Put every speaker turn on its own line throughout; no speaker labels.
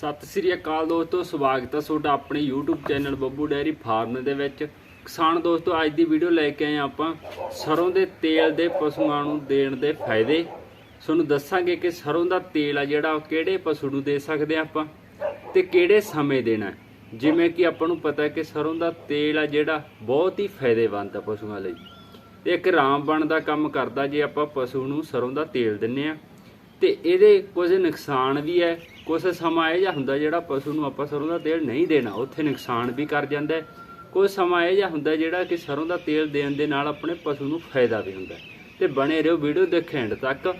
ਸਤਿ ਸ੍ਰੀ ਅਕਾਲ ਦੋਸਤੋ, ਸਵਾਗਤ ਹੈ ਤੁਹਾਡਾ ਆਪਣੇ YouTube channel Babbu dairy farm ਦੇ ਵਿੱਚ। ਕਿਸਾਨ ਦੋਸਤੋ, ਅੱਜ ਦੀ ਵੀਡੀਓ ਲੈ ਕੇ ਆਏ ਹਾਂ ਆਪਾਂ ਸਰੋਂ ਦੇ ਤੇਲ ਦੇ ਪਸ਼ੂਆਂ ਨੂੰ ਦੇਣ ਦੇ ਫਾਇਦੇ। ਤੁਹਾਨੂੰ ਦੱਸਾਂਗੇ ਕਿ ਸਰੋਂ ਦਾ ਤੇਲ ਆ ਜਿਹੜਾ, ਉਹ ਕਿਹੜੇ ਪਸ਼ੂ ਨੂੰ ਦੇ ਸਕਦੇ ਆ ਆਪਾਂ ਤੇ ਕਿਹੜੇ ਸਮੇਂ ਦੇਣਾ ਜਿਵੇਂ ਕਿ ਆਪਾਂ ਨੂੰ ਪਤਾ ਹੈ ਕਿ ਸਰੋਂ ਦਾ ਤੇਲ ਆ ਜਿਹੜਾ, ਬਹੁਤ ਹੀ ਫਾਇਦੇਮੰਦ ਆ ਪਸ਼ੂਆਂ ਲਈ। ਤੇ ਇੱਕ ਰਾਮਬਣ ਦਾ ਕੰਮ ਕਰਦਾ ਜੇ ਆਪਾਂ ਪਸ਼ੂ ਨੂੰ ਸਰੋਂ ਦਾ ਤੇਲ ਦਿੰਨੇ ਆ। ਤੇ ਇਹਦੇ ਕੁਝ ਨੁਕਸਾਨ ਵੀ ਹੈ। ਕੁਝ ਸਮਾਂ ਇਹ ਜਿਹਾ ਹੁੰਦਾ ਜਿਹੜਾ ਪਸ਼ੂ ਨੂੰ ਆਪਾਂ ਸਰੋਂ ਦਾ ਤੇਲ ਨਹੀਂ ਦੇਣਾ, ਉੱਥੇ ਨੁਕਸਾਨ ਵੀ ਕਰ ਜਾਂਦਾ ਹੈ। ਕੁਝ ਸਮਾਂ ਇਹ ਜਿਹਾ ਹੁੰਦਾ ਜਿਹੜਾ ਕਿ ਸਰੋਂ ਦਾ ਤੇਲ ਦੇਣ ਦੇ ਨਾਲ ਆਪਣੇ ਪਸ਼ੂ ਨੂੰ ਫਾਇਦਾ ਵੀ ਹੁੰਦਾ ਹੈ। ਤੇ ਬਣੇ ਰਹੋ ਵੀਡੀਓ ਦੇਖੇ ਐਂਡ ਤੱਕ।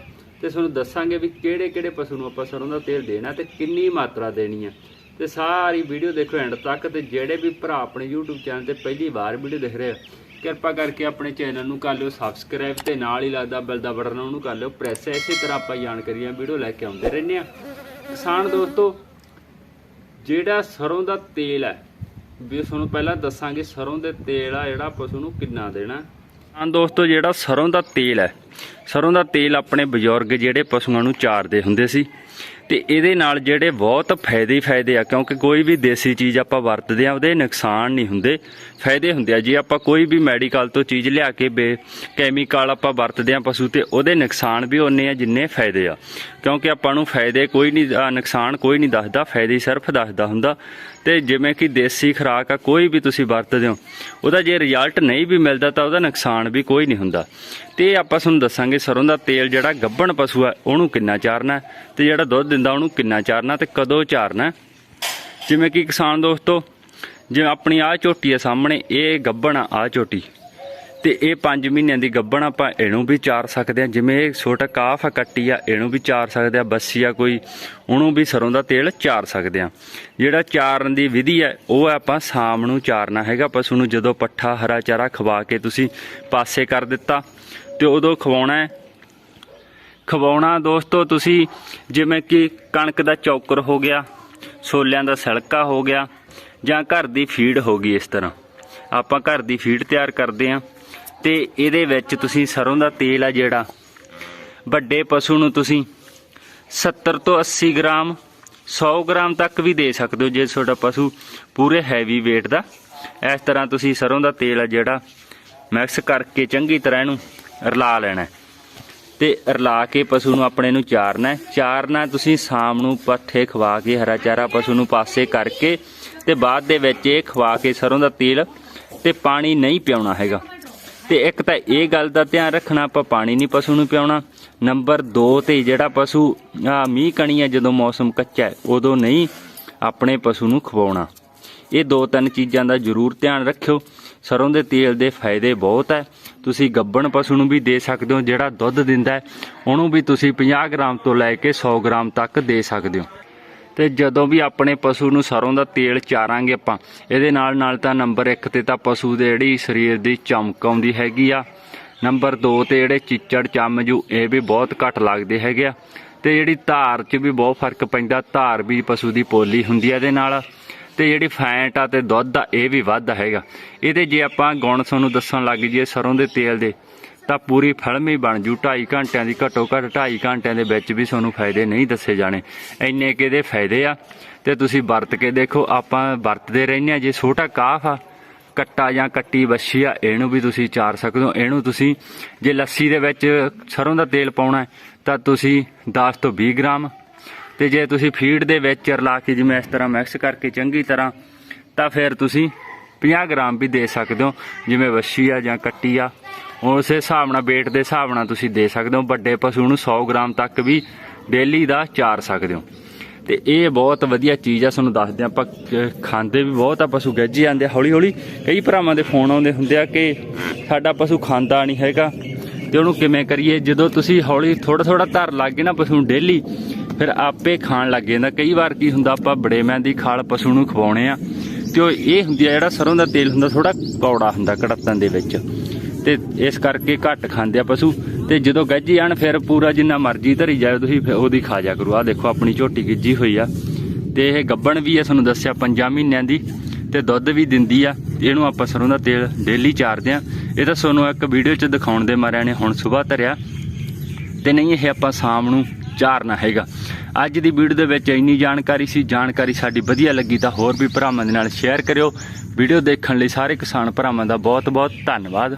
ਤੇ ਤੁਹਾਨੂੰ ਦੱਸਾਂਗੇ ਵੀ ਕਿਹੜੇ ਕਿਹੜੇ ਪਸ਼ੂ ਨੂੰ ਆਪਾਂ ਸਰੋਂ ਦਾ ਤੇਲ ਦੇਣਾ ਤੇ ਕਿੰਨੀ ਮਾਤਰਾ ਦੇਣੀ ਹੈ ਤੇ ਸਾਰੀ ਵੀਡੀਓ ਦੇਖੋ ਐਂਡ ਤੱਕ ਤੇ ਜਿਹੜੇ ਵੀ ਭਰਾ ਆਪਣੇ YouTube ਚੈਨਲ ਤੇ ਪਹਿਲੀ ਵਾਰ ਵੀਡੀਓ ਦੇਖ ਰਹੇ ਆ ਕਿਰਪਾ ਕਰਕੇ ਆਪਣੇ ਚੈਨਲ ਨੂੰ ਕਰ ਲਿਓ ਸਬਸਕ੍ਰਾਈਬ ਤੇ ਨਾਲ ਹੀ ਲੱਗਦਾ ਬੈਲ ਦਾ ਬਟਨ ਉਹਨੂੰ ਕਰ ਲਿਓ ਪ੍ਰੈਸ ਇਸੇ ਤਰ੍ਹਾਂ ਆਪਾਂ ਜਾਣਕਾਰੀਆਂ ਵੀਡੀਓ ਲੈ ਕੇ ਆਉਂਦੇ ਰਹਿੰਦੇ ਆ ਕਿਸਾਨ ਦੋਸਤੋ, ਜਿਹੜਾ ਸਰੋਂ ਦਾ ਤੇਲ ਹੈ, ਵੀ ਤੁਹਾਨੂੰ ਪਹਿਲਾਂ ਦੱਸਾਂਗੇ ਸਰੋਂ ਦੇ ਤੇਲ ਆ ਜਿਹੜਾ ਪਸ਼ੂ ਨੂੰ ਕਿੰਨਾ ਦੇਣਾ। ਹਾਂ ਦੋਸਤੋ, ਜਿਹੜਾ ਸਰੋਂ ਦਾ ਤੇਲ ਹੈ, ਸਰੋਂ ਦਾ ਤੇਲ ਆਪਣੇ ਬਜ਼ੁਰਗ ਜਿਹੜੇ ਪਸ਼ੂਆਂ ਨੂੰ ਚਾਰਦੇ ਹੁੰਦੇ ਸੀ ਤੇ ਇਹਦੇ ਨਾਲ ਜਿਹੜੇ ਬਹੁਤ ਫਾਇਦੇ ਫਾਇਦੇ ਆ, ਕਿਉਂਕਿ ਕੋਈ ਵੀ ਦੇਸੀ ਚੀਜ਼ ਆਪਾਂ ਵਰਤਦੇ ਆ, ਉਹਦੇ ਨੁਕਸਾਨ ਨਹੀਂ ਹੁੰਦੇ, ਫਾਇਦੇ ਹੁੰਦੇ ਆ। ਜੇ ਆਪਾਂ ਕੋਈ ਵੀ ਮੈਡੀਕਲ ਤੋਂ ਚੀਜ਼ ਲਿਆ ਕੇ ਬੇ, ਕੈਮੀਕਲ ਆਪਾਂ ਵਰਤਦੇ ਆ ਪਸ਼ੂ ਤੇ ਉਹਦੇ ਨੁਕਸਾਨ ਵੀ ਉਨੇ ਆ, ਜਿੰਨੇ ਫਾਇਦੇ ਆ। ਕਿਉਂਕਿ ਆਪਾਂ ਨੂੰ ਫਾਇਦੇ ਕੋਈ ਨਹੀਂ ਨੁਕਸਾਨ ਕੋਈ ਨਹੀਂ ਦੱਸਦਾ, ਫਾਇਦੇ ਸਿਰਫ ਦੱਸਦਾ ਹੁੰਦਾ। ਤੇ ਜਿਵੇਂ ਕਿ ਦੇਸੀ ਖੁਰਾਕ ਆ, ਕੋਈ ਵੀ ਤੁਸੀਂ ਵਰਤਦੇ ਹੋ, ਉਹਦਾ ਜੇ ਰਿਜ਼ਲਟ ਨਹੀਂ ਵੀ ਮਿਲਦਾ ਤਾਂ ਉਹਦਾ ਨੁਕਸਾਨ ਵੀ ਕੋਈ ਨਹੀਂ ਹੁੰਦਾ। ਤੇ ਇਹ ਆਪਾਂ ਤੁਹਾਨੂੰ ਦੱਸਾਂਗੇ ਸਰੋਂ ਦਾ ਤੇਲ ਜਿਹੜਾ ਗੱਭਣ ਪਸ਼ੂ ਆ, ਉਹਨੂੰ ਕਿੰਨਾ ਚਾਰਨਾ ਹੈ ਤੇ ਜਿਹੜਾ ਦੁੱਧ ਦਿੰਦਾ ਉਹਨੂੰ ਕਿੰਨਾ ਚਾਰਨਾ ਤੇ ਕਦੋਂ ਚਾਰਨਾ ਜਿਵੇਂ ਕਿ ਕਿਸਾਨ ਦੋਸਤੋ, ਜਿਵੇਂ ਆਪਣੀ ਆਹ ਝੋਟੀ ਆ ਸਾਹਮਣੇ, ਇਹ ਗੱਭਣ ਆ, ਆਹ ਝੋਟੀ। ਤੇ ਇਹ 5 ਮਹੀਨਿਆਂ ਦੀ ਗੱਭਣ ਆਪਾਂ ਇਹਨੂੰ ਵੀ ਚਾਰ ਸਕਦੇ ਆ ਜਿਵੇਂ ਇਹ ਛੋਟਾ ਕਾਫ ਆ, ਕੱਟੀ ਆ, ਇਹਨੂੰ ਵੀ ਚਾਰ ਸਕਦੇ ਆ ਬੱਸੀ ਆ ਕੋਈ, ਉਹਨੂੰ ਵੀ ਸਰੋਂ ਦਾ ਤੇਲ ਚਾਰ ਸਕਦੇ ਆ ਜਿਹੜਾ ਚਾਰਨ ਦੀ ਵਿਧੀ ਹੈ, ਉਹ ਆਪਾਂ ਸ਼ਾਮ ਨੂੰ ਚਾਰਨਾ ਹੈਗਾ। ਪਸ਼ੂ ਨੂੰ ਜਦੋਂ ਪੱਠਾ ਹਰਾ ਚਾਰਾ ਖਵਾ ਕੇ ਤੁਸੀਂ ਪਾਸੇ ਕਰ ਦਿੱਤਾ ਤੇ ਉਦੋਂ ਖਵਾਉਣਾ ਹੈ। ਖਵਾਉਣਾ ਦੋਸਤੋ, ਤੁਸੀਂ ਜਿਵੇਂ ਕਿ ਕਣਕ ਦਾ ਚੌਕਰ ਹੋ ਗਿਆ, ਛੋਲਿਆਂ ਦਾ ਸਿਲਕਾ ਹੋ ਗਿਆ ਜਾਂ ਘਰ ਦੀ ਫੀਡ ਹੋ ਗਈ ਇਸ ਤਰ੍ਹਾਂ। ਆਪਾਂ ਘਰ ਦੀ ਫੀਡ ਤਿਆਰ ਕਰਦੇ ਆਂ ਤੇ ਇਹਦੇ ਵਿੱਚ ਤੁਸੀਂ ਸਰੋਂ ਦਾ ਤੇਲ ਆ ਜਿਹੜਾ। ਵੱਡੇ ਪਸ਼ੂ ਨੂੰ ਤੁਸੀਂ 70 ਤੋਂ 80 ਗ੍ਰਾਮ 100 ਗ੍ਰਾਮ ਤੱਕ ਵੀ ਦੇ ਸਕਦੇ ਹੋ ਜੇ ਤੁਹਾਡਾ ਪਸ਼ੂ ਪੂਰੇ ਹੈਵੀ weight ਦਾ। ਇਸ ਤਰ੍ਹਾਂ ਤੁਸੀਂ ਸਰੋਂ ਦਾ ਤੇਲ ਆ ਜਿਹੜਾ ਮਿਕਸ ਕਰਕੇ ਚੰਗੀ ਤਰ੍ਹਾਂ ਇਹਨੂੰ ਰਲਾ ਲੈਣਾ ਹੈ। ਤੇ ਰਲਾ ਕੇ ਪਸ਼ੂ ਨੂੰ ਆਪਣੇ ਨੂੰ ਚਾਰਨਾ ਚਾਰਨਾ ਤੁਸੀਂ ਸ਼ਾਮ ਨੂੰ ਪੱਠੇ ਖਵਾ ਕੇ, ਹਰਾ ਚਾਰਾ ਪਸ਼ੂ ਨੂੰ ਪਾਸੇ ਕਰਕੇ ਤੇ ਬਾਅਦ ਦੇ ਵਿੱਚ ਇਹ ਖਵਾ ਕੇ ਸਰੋਂ ਦਾ ਤੇਲ ਤੇ ਪਾਣੀ ਨਹੀਂ ਪਿਆਉਣਾ ਹੈਗਾ। ਤੇ ਇੱਕ ਤਾਂ ਇਹ ਗੱਲ ਦਾ ਧਿਆਨ ਰੱਖਣਾ, ਆਪਾਂ ਪਾਣੀ ਨਹੀਂ ਪਸ਼ੂ ਨੂੰ ਪਿਆਉਣਾ। ਨੰਬਰ 2 ਤੇ ਜਿਹੜਾ ਪਸ਼ੂ, ਆ, ਮੀਂਹ ਕਣੀ ਹੈ ਜਦੋਂ ਮੌਸਮ ਕੱਚਾ ਹੈ, ਉਦੋਂ ਨਹੀਂ ਆਪਣੇ ਪਸ਼ੂ ਨੂੰ ਖਵਾਉਣਾ। ਇਹ ਦੋ ਤਿੰਨ ਚੀਜ਼ਾਂ ਦਾ ਜ਼ਰੂਰ ਧਿਆਨ ਰੱਖਿਓ। ਸਰੋਂ ਦੇ ਤੇਲ ਦੇ ਫਾਇਦੇ ਬਹੁਤ ਹੈ। ਤੁਸੀਂ ਗੱਬਣ ਪਸ਼ੂ ਨੂੰ ਵੀ ਦੇ ਸਕਦੇ ਹੋ, ਜਿਹੜਾ ਦੁੱਧ ਦਿੰਦਾ ਹੈ, ਉਹਨੂੰ ਵੀ ਤੁਸੀਂ 50 ਗ੍ਰਾਮ ਤੋਂ ਲੈ ਕੇ 100 ਗ੍ਰਾਮ ਤੱਕ ਦੇ ਸਕਦੇ ਹੋ। ਤੇ ਜਦੋਂ ਵੀ ਆਪਣੇ ਪਸ਼ੂ ਨੂੰ ਸਰੋਂ ਦਾ ਤੇਲ ਚਾਰਾਂਗੇ ਆਪਾਂ, ਇਹਦੇ ਨਾਲ ਨਾਲ ਤਾਂ ਨੰਬਰ 1 ਤੇ ਤਾਂ ਪਸ਼ੂ ਦੇ ਜਿਹੜੀ ਸਰੀਰ ਦੀ ਚਮਕ ਆਉਂਦੀ ਹੈਗੀ ਆ। ਨੰਬਰ 2 ਤੇ ਜਿਹੜੇ ਚਿੱਚੜ ਚਮਜੂ, ਇਹ ਵੀ ਬਹੁਤ ਘੱਟ ਲੱਗਦੇ ਹੈਗੇ ਆ। ਤੇ ਜਿਹੜੀ ਧਾਰ 'ਚ ਵੀ ਬਹੁਤ ਫ਼ਰਕ ਪੈਂਦਾ, ਧਾਰ ਵੀ ਪਸ਼ੂ ਦੀ ਪੋਲੀ ਹੁੰਦੀ ਆ ਇਹਦੇ ਨਾਲ। ਤੇ ਜਿਹੜੀ ਫੈਟ ਆ ਤੇ ਦੁੱਧ ਆ, ਇਹ ਵੀ ਵੱਧਦਾ ਹੈਗਾ। ਇਹਦੇ ਜੇ ਆਪਾਂ ਗੁਣ ਤੁਹਾਨੂੰ ਦੱਸਣ ਲੱਗ ਜੀਏ ਸਰੋਂ ਦੇ ਤੇਲ ਦੇ ਤਾਂ ਪੂਰੀ ਫਿਲਮ ਹੀ ਬਣ ਜੂ। 2.5 ਘੰਟਿਆਂ ਦੀ ਘੱਟੋ ਘੱਟ 2.5 ਘੰਟਿਆਂ ਦੇ ਵਿੱਚ ਵੀ ਤੁਹਾਨੂੰ ਫਾਇਦੇ ਨਹੀਂ ਦੱਸੇ ਜਾਣੇ। ਇੰਨੇ ਕਿ ਇਹਦੇ ਫਾਇਦੇ ਆ? ਤੇ ਤੁਸੀਂ ਵਰਤ ਕੇ ਦੇਖੋ, ਆਪਾਂ ਵਰਤਦੇ ਰਹਿੰਦੇ ਆ। ਜੇ ਛੋਟਾ ਕਾਫ ਆ, ਕੱਟਾ ਜਾਂ ਕੱਟੀ ਵੱਛੀ ਆ, ਇਹਨੂੰ ਵੀ ਤੁਸੀਂ ਚਾਰ ਸਕਦੇ ਹੋ। ਇਹਨੂੰ ਤੁਸੀਂ ਜੇ ਲੱਸੀ ਦੇ ਵਿੱਚ ਸਰੋਂ ਦਾ ਤੇਲ ਪਾਉਣਾ ਤਾਂ ਤੁਸੀਂ 10 ਤੋਂ 20 ਗ੍ਰਾਮ। ਤੇ ਜੇ ਤੁਸੀਂ ਫੀਡ ਦੇ ਵਿੱਚ ਰਲਾ ਕੇ ਜਿਵੇਂ ਇਸ ਤਰ੍ਹਾਂ ਮਿਕਸ ਕਰਕੇ ਚੰਗੀ ਤਰ੍ਹਾਂ, ਤਾਂ ਫਿਰ ਤੁਸੀਂ 50 ਗ੍ਰਾਮ ਵੀ ਦੇ ਸਕਦੇ ਹੋ, ਜਿਵੇਂ ਵੱਛੀ ਆ ਜਾਂ ਕੱਟੀ ਆ। ਉਸੇ ਹਿਸਾਬ ਨਾਲ weight ਦੇ ਹਿਸਾਬ ਨਾਲ ਤੁਸੀਂ ਦੇ ਸਕਦੇ ਹੋ। ਵੱਡੇ ਪਸ਼ੂ ਨੂੰ 100 ਗ੍ਰਾਮ ਤੱਕ ਵੀ ਡੇਲੀ ਦਾ ਚਾਰ ਸਕਦੇ ਹੋ। ਤੇ ਇਹ ਬਹੁਤ ਵਧੀਆ ਚੀਜ਼ ਆ, ਤੁਹਾਨੂੰ ਦੱਸਦੇ ਹਾਂ ਆਪਾਂ ਖਾਂਦੇ ਵੀ ਬਹੁਤ ਆ ਪਸ਼ੂ, ਗੱਜੀ ਜਾਂਦੇ ਆ ਹੌਲੀ ਹੌਲੀ ਕਈ ਭਰਾਵਾਂ ਦੇ ਫੋਨ ਆਉਂਦੇ ਹੁੰਦੇ ਆ ਕਿ ਸਾਡਾ ਪਸ਼ੂ ਖਾਂਦਾ ਨਹੀਂ ਹੈਗਾ। ਤੇ ਉਹਨੂੰ ਕਿਵੇਂ ਕਰੀਏ? ਜਦੋਂ ਤੁਸੀਂ ਹੌਲੀ ਥੋੜਾ ਥੋੜਾ ਧਰ ਲੱਗ ਗਏ ਨਾ ਪਸ਼ੂ ਨੂੰ ਡੇਲੀ ਫਿਰ ਆਪੇ ਖਾਣ ਲੱਗ ਜਾਂਦਾ। ਕਈ ਵਾਰ ਕੀ ਹੁੰਦਾ, ਆਪਾਂ ਬੜੇ ਮਹਿੰਦੀ ਖਾਲ ਪਸ਼ੂ ਨੂੰ ਖਵਾਉਣੇ ਆ। ਤੇ ਉਹ ਇਹ ਹੁੰਦੀ ਆ, ਜਿਹੜਾ ਸਰੋਂ ਦਾ ਤੇਲ ਹੁੰਦਾ ਥੋੜਾ ਕੌੜਾ ਹੁੰਦਾ ਕੜਤਨ ਦੇ ਵਿੱਚ। ਤੇ ਇਸ ਕਰਕੇ ਘੱਟ ਖਾਂਦੇ ਆ ਪਸ਼ੂ। ਤੇ ਜਦੋਂ ਗੱਜੀ ਆਣ, ਫਿਰ ਪੂਰਾ ਜਿੰਨਾ ਮਰਜ਼ੀ ਧਰੀ ਜਾਏ ਤੁਸੀਂ ਉਹਦੀ ਖਾ ਜਾ ਕਰੋ। ਆ ਦੇਖੋ, ਆਪਣੀ ਝੋਟੀ ਗਿੱਜੀ ਹੋਈ ਆ। ਤੇ ਇਹ ਗੱਬਣ ਵੀ ਆ, ਤੁਹਾਨੂੰ ਦੱਸਿਆ 5 ਮਹੀਨਿਆਂ ਦੀ। ਤੇ ਦੁੱਧ ਵੀ ਦਿੰਦੀ ਆ। ਇਹਨੂੰ ਆਪਾਂ ਸਰੋਂ ਦਾ ਤੇਲ ਡੇਲੀ ਚਾਰਦੇ ਆ। ਇਹ ਤਾਂ ਤੁਹਾਨੂੰ ਇੱਕ ਵੀਡੀਓ 'ਚ ਦਿਖਾਉਣ ਦੇ ਮਾਰਿਆਂ ਨੇ ਹੁਣ ਸਵੇਰ ਧਰਿਆ। ਤੇ ਨਹੀਂ, ਇਹ ਆਪਾਂ ਸ਼ਾਮ ਨੂੰ ਚਾਰਨਾ ਹੈਗਾ। ਅੱਜ ਦੀ ਵੀਡੀਓ ਦੇ ਵਿੱਚ ਇੰਨੀ ਜਾਣਕਾਰੀ ਸੀ, ਜਾਣਕਾਰੀ ਸਾਡੀ ਵਧੀਆ ਲੱਗੀ ਤਾਂ ਹੋਰ ਵੀ ਭਰਾਵਾਂ ਦੇ ਨਾਲ ਸ਼ੇਅਰ ਕਰਿਓ। ਵੀਡੀਓ ਦੇਖਣ ਲਈ ਸਾਰੇ ਕਿਸਾਨ ਭਰਾਵਾਂ ਦਾ ਬਹੁਤ ਬਹੁਤ ਧੰਨਵਾਦ।